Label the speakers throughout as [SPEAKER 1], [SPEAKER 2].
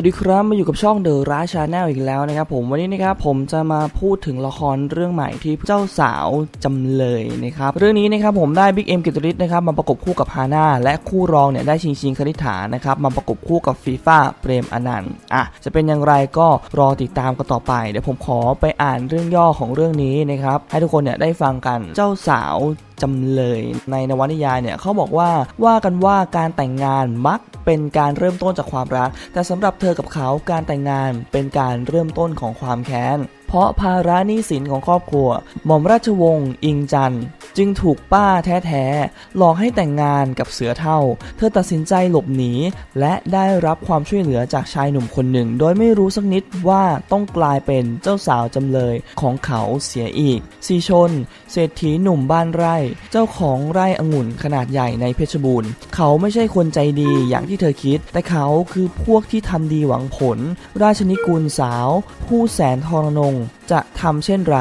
[SPEAKER 1] วัสดีครับมาอยู่กับช่องเดอะร้าชาแนลอีกแล้วนะครับผมวันนี้นะครับผมจะมาพูดถึงละครเรื่องใหม่ที่เจ้าสาวจำเลยนะครับเรื่องนี้นะครับผมได้บิ๊กเอ็มกิตริศนะครับมาประกบคู่กับฮาน่าและคู่รองเนี่ยได้ชิงชิงคณิฐานะครับมาประกบคู่กับฟีฟ่าเปรมอนันต์อะจะเป็นอย่างไรก็รอติดตามกันต่อไป เดี๋ยวผมขอไปอ่านเรื่องย่อของเรื่องนี้นะครับให้ทุกคนเนี่ยได้ฟังกันเจ้าสาว จำเลยในนวนิยายเนี่ยเขาบอกว่าว่ากันว่าการแต่งงานมักเป็นการเริ่มต้นจากความรัก แต่สำหรับเธอกับเขาการแต่งงานเป็นการเริ่มต้นของความแค้นเพราะภาระหนี้สินของครอบครัว หม่อมราชวงศ์อิงจันทร์ จึงถูกป้าแท้ๆหลอกให้แต่งงานกับเสือเท่า เธอตัดสินใจหลบหนี และได้รับความช่วยเหลือจากชายหนุ่มคนหนึ่ง โดยไม่รู้สักนิดว่าต้องกลายเป็นเจ้าสาวจำเลยของเขาเสียอีกสีชน เศรษฐีหนุ่มบ้านไร่ เจ้าของไร่องุ่นขนาดใหญ่ในเพชรบูรณ์ เขาไม่ใช่คนใจดีอย่างที่เธอคิด แต่เขาคือพวกที่ทำดีหวังผล ราชนิกูลสาว ผู้แสนทรนงจะทำเช่นไร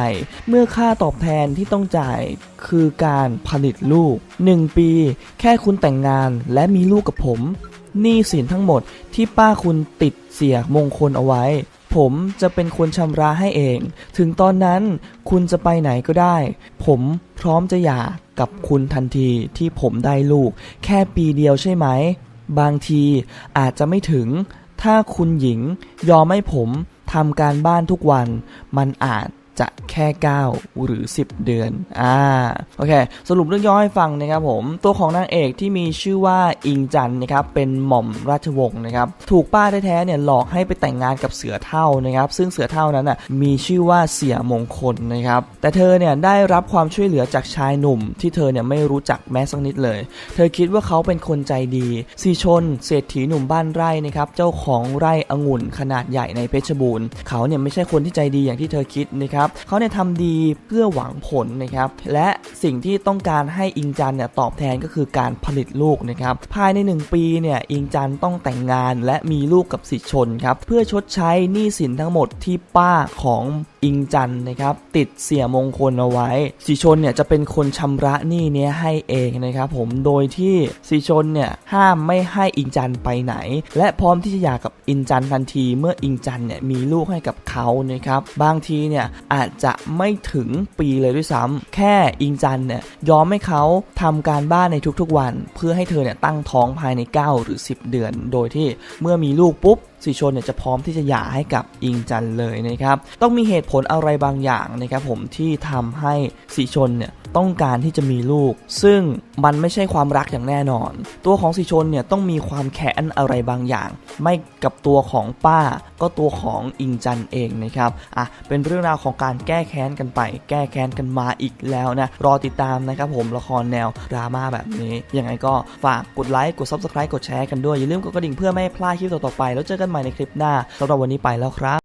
[SPEAKER 1] เมื่อค่าตอบแทนที่ต้องจ่ายคือการผลิตลูก 1 ปี แค่คุณแต่งงานและมีลูกกับผมหนี้สินทั้งหมดที่ป้าคุณติดเสียมงคลเอาไว้ ผมจะเป็นคนชำระให้เอง ถึงตอนนั้นคุณจะไปไหนก็ได้ ผมพร้อมจะหย่ากับคุณทันทีที่ผมได้ลูก แค่ปีเดียวใช่ไหม บางทีอาจจะไม่ถึง ถ้าคุณหญิงยอมให้ผมทำการบ้านทุกวัน มันอาจ จะแค่ 9 หรือ 10 เดือน อ่า โอเค สรุปเรื่องย่อให้ฟังนะครับผม ตัวของนางเอกที่มีชื่อว่าอิงจันนะครับ เป็นหม่อมราชวงศ์นะครับ ถูกป้าแท้ๆเนี่ยหลอกให้ไปแต่งงานกับเสือเท่านะครับ ซึ่งเสือเท่านั้นอะ มีชื่อว่าเสียมงคลนะครับ แต่เธอเนี่ยได้รับความช่วยเหลือจากชายหนุ่ม ที่เธอเนี่ยไม่รู้จักแม้สักนิดเลย เธอคิดว่าเขาเป็นคนใจดีสีชน เศรษฐีหนุ่มบ้านไร่นะครับ เจ้าของไร่องุ่นขนาดใหญ่ในเพชรบูรณ์ เขาเนี่ยไม่ใช่คนที่ใจดีอย่างที่เธอคิดนะครับเขาเนี่ยทำดีเพื่อหวังผลนะครับและสิ่งที่ต้องการให้อิงจันเนี่ยตอบแทนก็คือการผลิตลูกนะครับภายใน 1 ปีเนี่ยอิงจันต้องแต่งงานและมีลูกกับสิชนครับเพื่อชดใช้หนี้สินทั้งหมดที่ป้าของอิงจันนะครับติดเสียมงคลเอาไว้สีชนเนี่ยจะเป็นคนชำระหนี้เนี้ยให้เองนะครับผมโดยที่สีชนเนี่ยห้ามไม่ให้อิงจันไปไหน และพร้อมที่จะหย่ากับอิงจันทันที เมื่ออิงจันเนี่ยมีลูกให้กับเขานะครับบางทีเนี่ยอาจจะไม่ถึงปีเลยด้วยซ้ำแค่อิงจันเนี่ยยอมให้เขาทำการบ้านในทุกๆวัน เพื่อให้เธอเนี่ยตั้งท้องภายใน 9 หรือ 10 เดือน โดยที่เมื่อมีลูกปุ๊บสิชนเนี่ยจะพร้อมที่จะหย่าให้กับอิงจันเลยนะครับ ต้องมีเหตุผลอะไรบางอย่างนะครับผมที่ทำให้สิชนเนี่ย ต้องการที่จะมีลูก ซึ่งมันไม่ใช่ความรักอย่างแน่นอน ตัวของสีชนเนี่ยต้องมีความแค้นอะไรบางอย่าง ไม่กับตัวของป้าก็ตัวของอิงจันเองนะครับอะเป็นเรื่องราวของการแก้แค้นกันไป แก้แค้นกันมาอีกแล้วนะรอติดตามนะครับผมละครแนวดราม่าแบบนี้ยังไงก็ฝากกดไลค์กด subscribe กดแชร์กันด้วยอย่าลืมกดกระดิ่งเพื่อไม่ให้พลาดคลิปต่อๆไป แล้วเจอกันใหม่ในคลิปหน้าสำหรับวันนี้ไปแล้วครับ